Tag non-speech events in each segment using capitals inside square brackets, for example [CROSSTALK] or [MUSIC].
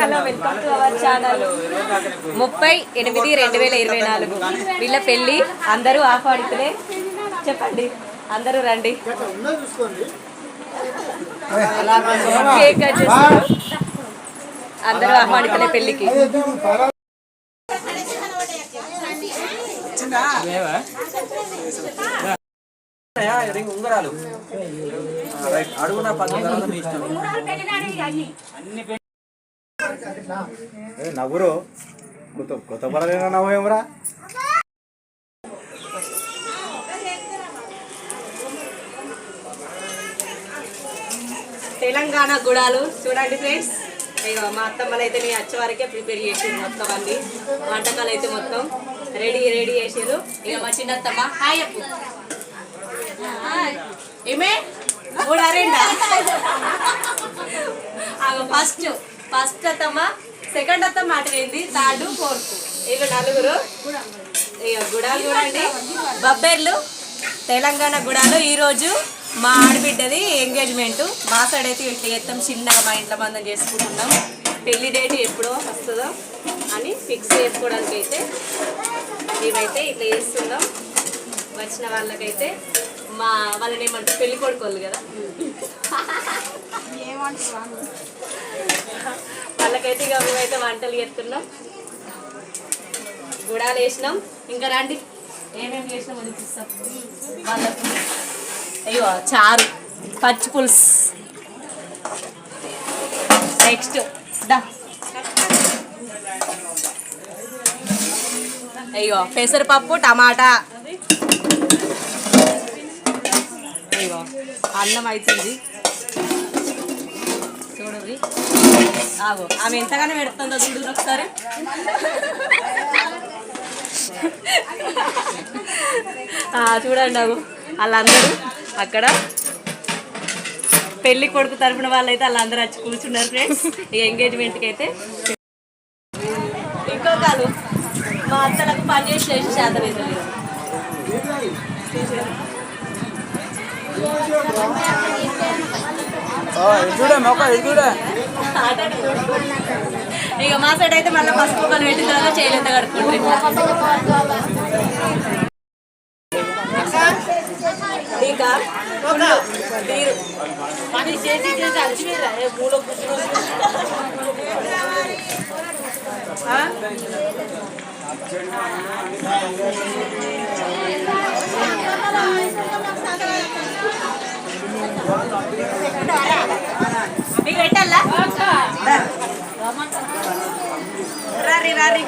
Hello welcome to our channel ముప్పై ఎనిమిది రెండు వేల ఇరవై నాలుగు. వీళ్ళ పెళ్ళి అందరూ ఆహ్వానితులే. చెప్పండి అందరూ రండి. కేక్. అందరూ ఆహ్వానితులే పెళ్ళికి. రింగ్ ఉంగరాలు రైట్ అడుగున పది మీ ఇష్టం. ఏ నవ్వురు కొత్త కొత్త పడలేనా నవ్వేమరా తెలంగాణ గుడాలు చూడండి ఫ్రెండ్స్. మా అత్తమ్మలు అయితే నేను అచ్చవారికే ప్రిపేర్ చేసింది మొత్తం అన్ని. వంటకాలు అయితే మొత్తం రెడీ రెడీ చేసారు ఇక మా చిన్నత్తమ్మ. హాయ్ అప్పు. ఏమే? గుడారేండా ఫస్ట్. ఫస్ట్ అత్తమ్మ సెకండ్ అత్తమ్మ అటువైంది థర్డ్ ఫోర్త్. వీళ్ళు నలుగురు. ఇక గుడాలు చూడండి. బబ్బెర్లు తెలంగాణ గుడాలు. ఈరోజు మా ఆడబిడ్డది ఎంగేజ్మెంట్. మా సైడ్ అయితే ఇట్లా చేస్తాం చిన్నగా మా ఇంట్లో మందం చేసుకుంటున్నాం. పెళ్ళి డేట్ ఎప్పుడో వస్తుందో అని ఫిక్స్ చేసుకోవడానికి అయితే మేమైతే ఇట్లా చేస్తున్నాం. వచ్చిన వాళ్ళకైతే మా వాళ్ళని ఏమంటారు? పెళ్ళి కొడుకోళ్ళు కదా. వాళ్ళకైతే ఇక మేమైతే వంటలు చేస్తున్నాం. గుడాలు వేసినాం. ఇంకా రండి. ఏమేమి చేసినాం అని చూస్తాం. వాళ్ళకు అయ్యో చారు పచ్చి పులుసు. నెక్స్ట్ దా. అయ్యో పెసరపప్పు టమాటా. అయ్యో అన్నం అవుతుంది చూడవి ఆగో. ఆమె ఎంతగానో పెడుతుందో చూడు ఒకసారి. చూడండి అగు వాళ్ళందరూ అక్కడ పెళ్ళి కొడుకు తరపున వాళ్ళైతే వాళ్ళందరూ వచ్చి కూర్చున్నారు ఫ్రెండ్స్ ఈ ఎంగేజ్మెంట్కి అయితే. ఇంకో కాదు. మా అత్తలకు పని చేసి చేసి శాతం చూడే మొక్క ఇది చూడే. ఇక మా సైడ్ అయితే మళ్ళీ పసుపు ముక్కలు పెట్టిన తర్వాత చేయలేదు కడుక్కుంటారు. ఇంకా తీరు ఆ? మీకు పెట్టాలా రారి. రారి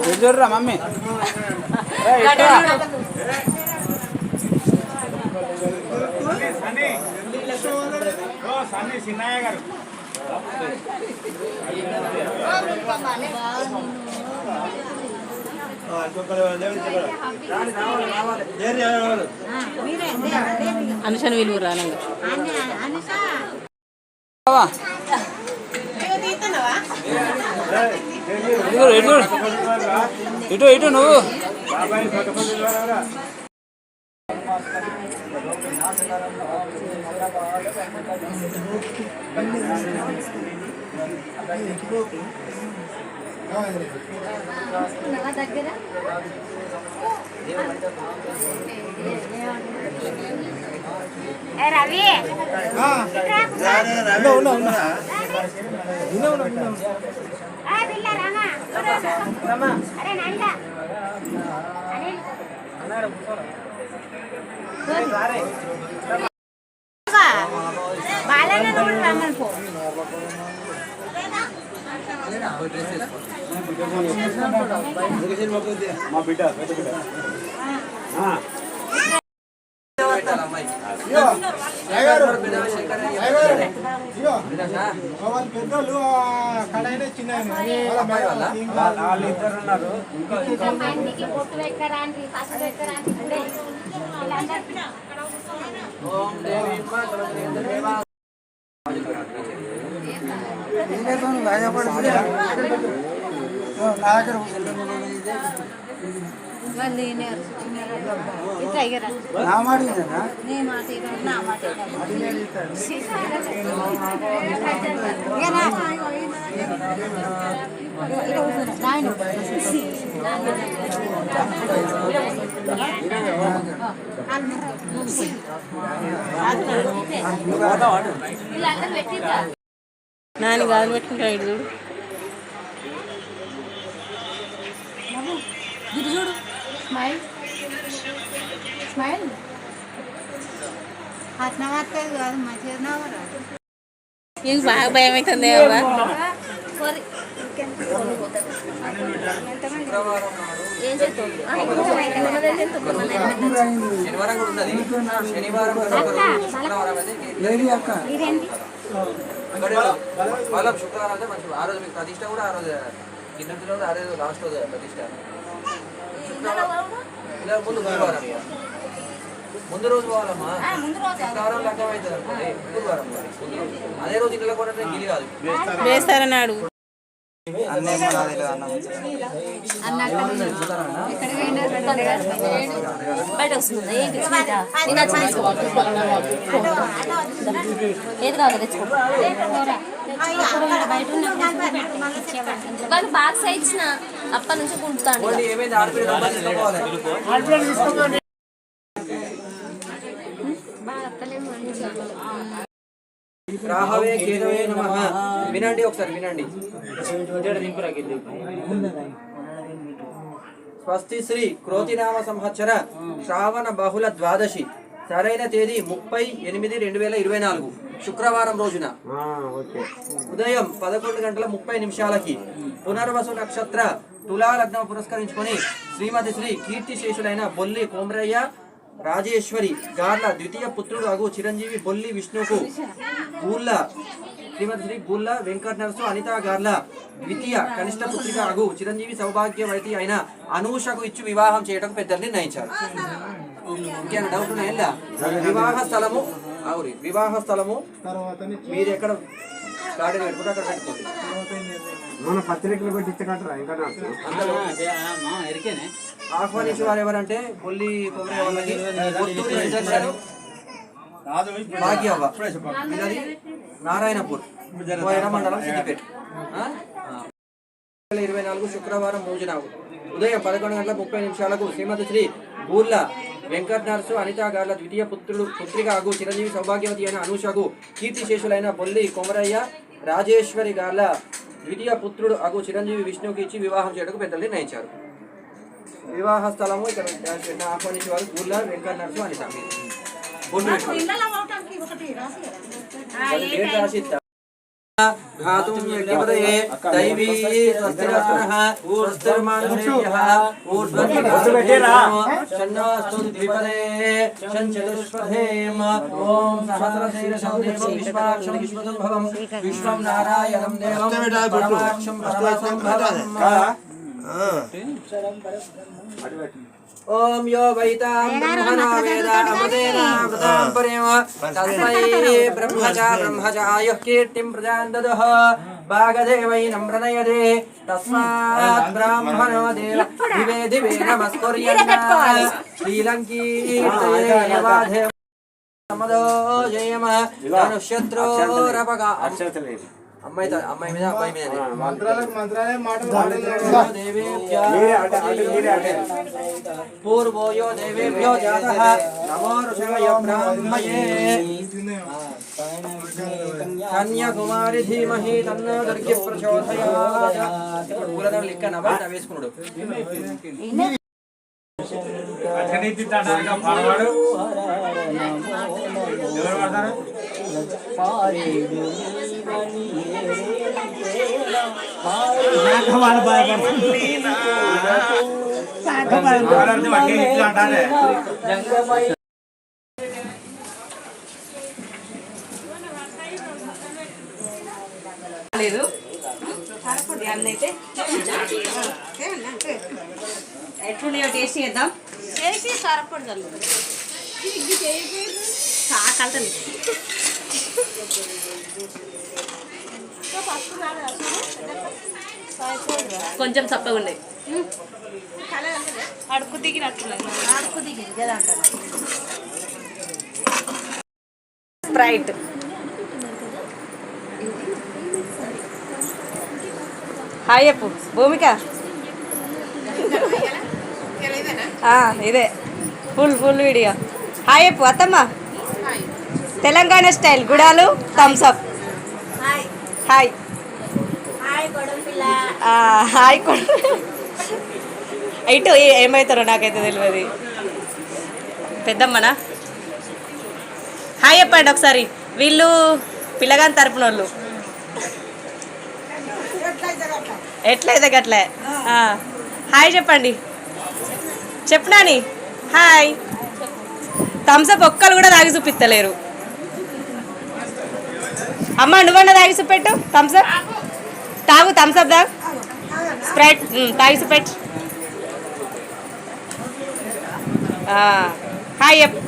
ఇది చూడరా మమ్మీ సిన్నయ్య గారు అనుషన్ విలువ రానంగా. ఇటు ఇటు ఇటు ఇటు నువ్వు రవి బాలన్న కూడా రమ్మని పో. మా బిడ్డ పెద్ద బిడ్డ పెద్దోళ్ళు కడైనా చిన్న వాళ్ళు ఇద్దరు ఉన్నారు మందికి బొట్టు పెట్టరాండి పసుపు పెట్టరాండి ఇప్పుడే వీళ్ళందరూ మళ్ళీ ఇట్లా ఇగరా నా మాట నా మాట నాని కాదు పెట్టుకుంటాడు ఇటు చూడు ఇటు చూడు. స్మైల్. స్మైల్. కాదు మంచిగా నీకు బాగా భయం అవుతుంది చేస్తావు శనివారం శనివారం కూడా ఒకరోజు, శుక్రవారం శుక్రవారం మంచి ఆ రోజు మీకు ప్రతిష్ట కూడా ఆ రోజు కింద? రోజు ఆ రోజు లాస్ట్ రోజు ప్రతిష్ట? ఇలా ముందు గురువారం. ముందు రోజు పోవాలమ్మా. శుక్రవారం లెక్క అవుతుంది అనుకోండి. గురువారం. అదే రోజు ఇళ్ళ కూడా గిలి కాదు బయట వస్తుంది ఏంటి స్వీటా? నేను వచ్చి ఏది కావాలి తెచ్చుకో వాళ్ళు బాక్స్ ఇచ్చిన అప్పటి నుంచి కుంటుతాను రాహవే కేదవే నమ. వినండి ఒకసారి వినండి. స్వస్తి శ్రీ క్రోతినామ సంవత్సర శ్రావణ బహుళ ద్వాదశి సరైన తేదీ ముప్పై ఎనిమిది రెండు వేల ఇరవై నాలుగు శుక్రవారం రోజున. ఉదయం పదకొండు గంటల ముప్పై నిమిషాలకి పునర్వసు నక్షత్ర తులా లగ్నం పురస్కరించుకొని శ్రీమతి శ్రీ కీర్తిశేషులైన బొల్లి కోమరయ్య రాజేశ్వరి గార్ల ద్వితీయ పుత్రుడు అగు చిరంజీవి బొల్లి విష్ణుకు గూళ్ళ శ్రీమతి శ్రీ గుళ్ళ వెంకట నరసు అనిత గార్ల ద్వితీయ కనిష్ట పుత్రిక అగు చిరంజీవి సౌభాగ్యవతి అయిన అనూషకు ఇచ్చి వివాహం చేయడం పెద్దలు నిర్ణయించారు ఇంకేమైనా డౌట్ ఉన్నాయా వివాహ స్థలము అవురి వివాహ స్థలము మీరు ఎక్కడ గార్డెన్ పెట్టుకుంటే అక్కడ పెట్టుకోండి మన పత్రికలు పెట్టి ఇంకా నాకు అందులో? ఆహ్వానించే వారు ఎవరంటే బొల్లి కొమరే వాళ్ళకి భాగ్యవ్వ నారాయణపూర్. మండలం సిద్దిపేట. ఇరవై నాలుగు శుక్రవారం రోజున ఉదయం పదకొండు గంటల ముప్పై నిమిషాలకు శ్రీమతి శ్రీ బూర్ల వెంకట నర్సు అనిత గార్ల ద్వితీయ పుత్రుడు పుత్రిక అగు చిరంజీవి సౌభాగ్యవతి అయిన అనూషకు కీర్తిశేషులైన బొల్లి కొమరయ్య రాజేశ్వరి గార్ల ద్వితీయ పుత్రుడు అగు చిరంజీవి విష్ణువుకి ఇచ్చి వివాహం చేయడానికి పెద్దలు నిర్ణయించారు. వివాహ స్థలము ఇక్కడ ఆహ్వానించే వారు బూర్ల వెంకట నర్సు అనిత బొల్లి घातुं यज्ञपदये दैवी स्वस्तिरस्तुनः स्वस्तिर्मानुषेभ्यः ऊर्ध्वन्यभूतो शन्नोऽस्तु द्विपदे शन् ॐ सहस्रशीर्षं विश्वाक्षं विश्वदुर्भवं विश्वं नारायणं देवं परमाक्षं परमासं भवम् ఓం యో వైతాం బ్రహ్మణా వేద అమృతేన అమృతాం పరేమ తస్మై బ్రహ్మచ బ్రహ్మచ ఆయుః కీర్తిం ప్రజాన్ దదః భాగదేవైనం ప్రణయదే తస్మాత్ బ్రాహ్మణో దేవ. దివే దివే నమస్కుర్యన్న శ్రీలంకీర్తయేవాధే సమదో జయమ. ధనుష్యత్రోరపగా అమ్మాయి అమ్మాయి మీద అబ్బాయి మీద మంత్రాలకు మంత్రాలే మాటలు పూర్వో యో దేవేభ్యో జాతః నమో ఋషయ బ్రాహ్మయే. కన్యాకుమారి ధీమహి తన్నో దుర్గి ప్రచోదయాత్. ఇప్పుడు పూలదండ లెక్క నవ్వ వేసుకున్నాడు. ఎవరు పడతారు లేదు అయితే ఎట్లున్నాయో టేస్ట్ చేద్దాం చేసి సరపడదు చల్లు కొంచెం చప్పగా ఉండే. అడుగు దిగినట్టున్నది అడుగు దిగింది కదా స్ప్రైట్. హాయ్ చెప్పు భూమిక? ఆ, ఇదే. ఫుల్ ఫుల్ వీడియో హాయ్ చెప్పు అత్తమ్మ? తెలంగాణ స్టైల్ గుడాలు థమ్స్ అప్ హాయ్. హాయ్ కొడు ఇటు ఏమవుతారో నాకైతే తెలియదు పెద్దమ్మనా? హాయ్ చెప్పండి ఒకసారి. వీళ్ళు పిల్లగాని తరపున వాళ్ళు ఎట్లయితే గట్లే. హాయ్ చెప్పండి. చెప్పనాని హాయ్ థమ్స్అప్ ఒక్కరు కూడా తాగి చూపిస్తలేరు. అమ్మ నువ్వన్నా తాగి చూపెట్టు థమ్స్అప్ తాగు థమ్స్అప్ తాగు. స్ప్రైట్ ఉమ్, తాగి చూపెట్టు ఆ, హాయ్ చెప్పు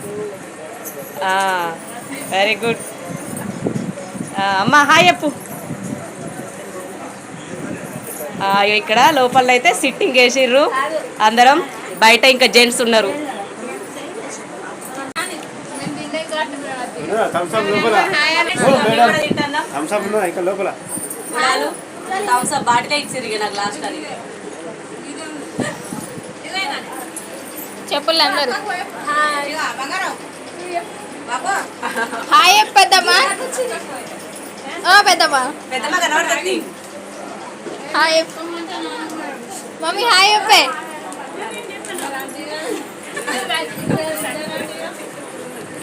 వెరీ గుడ్ అమ్మ హాయ్ చెప్పు ఆ, ఇక్కడ లోపల అయితే సిట్టింగ్ వేసిర్రు అందరం బయట ఇంకా జెంట్స్ ఉన్నారు. లోపల థమ్స్అప్ ఉన్నదా ఇక్కడ లోపల. బాటిలే ఇచ్చారు ఇక నాకు లాస్ట్ అది చెప్పులు అందరు. హాయ్ పెద్దమ్మా. ఓ పెద్దమ్మా. పెద్దమ్మ కనబడుతుంది. హాయ్ మమ్మీ హాయ్ చెప్పే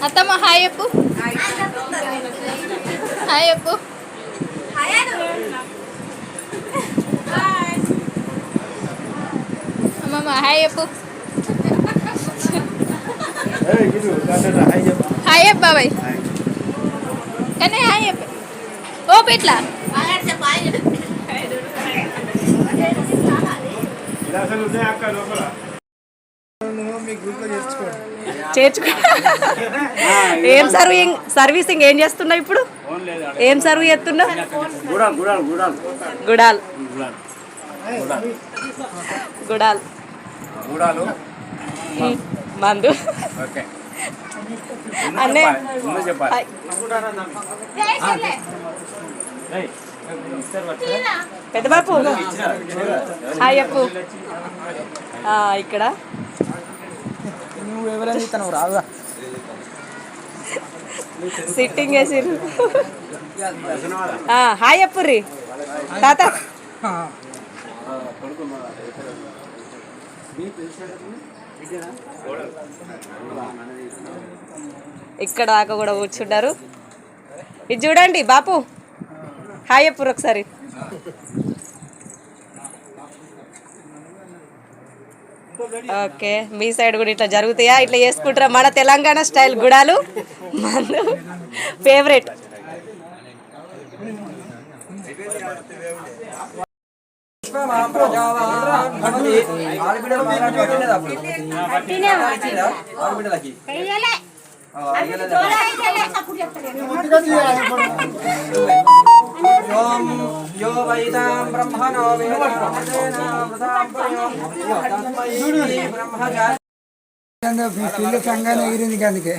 అత్తమ్మ హాయ్ చెప్పు. హాయ్ చెప్పు. అమ్మమ్మ హాయ్ దా, హాయ్ చెప్పు బాబాయ్. కానీ హాయ్ చెప్పు. ఓ పెట్లా. గ్లాసులు ఉన్నాయా అక్క లోపల. చేర్చుకో. [LAUGHS] ఏం సర్వింగ్ సర్వీసింగ్ ఏం చేస్తున్నావు ఇప్పుడు? ఏం సర్వ్ చేస్తున్నావు? గుడాలు గుడాలు మందు. అన్నే. పెద్ద బాపు. హాయ్ చెప్పు ఆ, ఇక్కడ. నువ్వు ఎవరైనా ఇతను రాదా? సిట్టింగ్ వేసిర్రు ఆ, హాయ్ చెప్పుర్రి తాత. ఇక్కడ దాకా కూడా కూర్చుంటారు. ఇది చూడండి బాపు. హాయ్ చెప్పుర్రు ఒకసారి. ఓకే మీ సైడ్ కూడా ఇట్లా జరుగుతాయా? ఇట్లా చేసుకుంటారా? మన తెలంగాణ స్టైల్ గుడాలు మన ఫేవరెట్? ఆడబిడ్డలకి అడగలేదా? యోం వైతాం బ్రహ్మణో యో తస్మై బ్రహ్మజా పిల్ల సంఘాన్ని ఎగిరింది అందుకే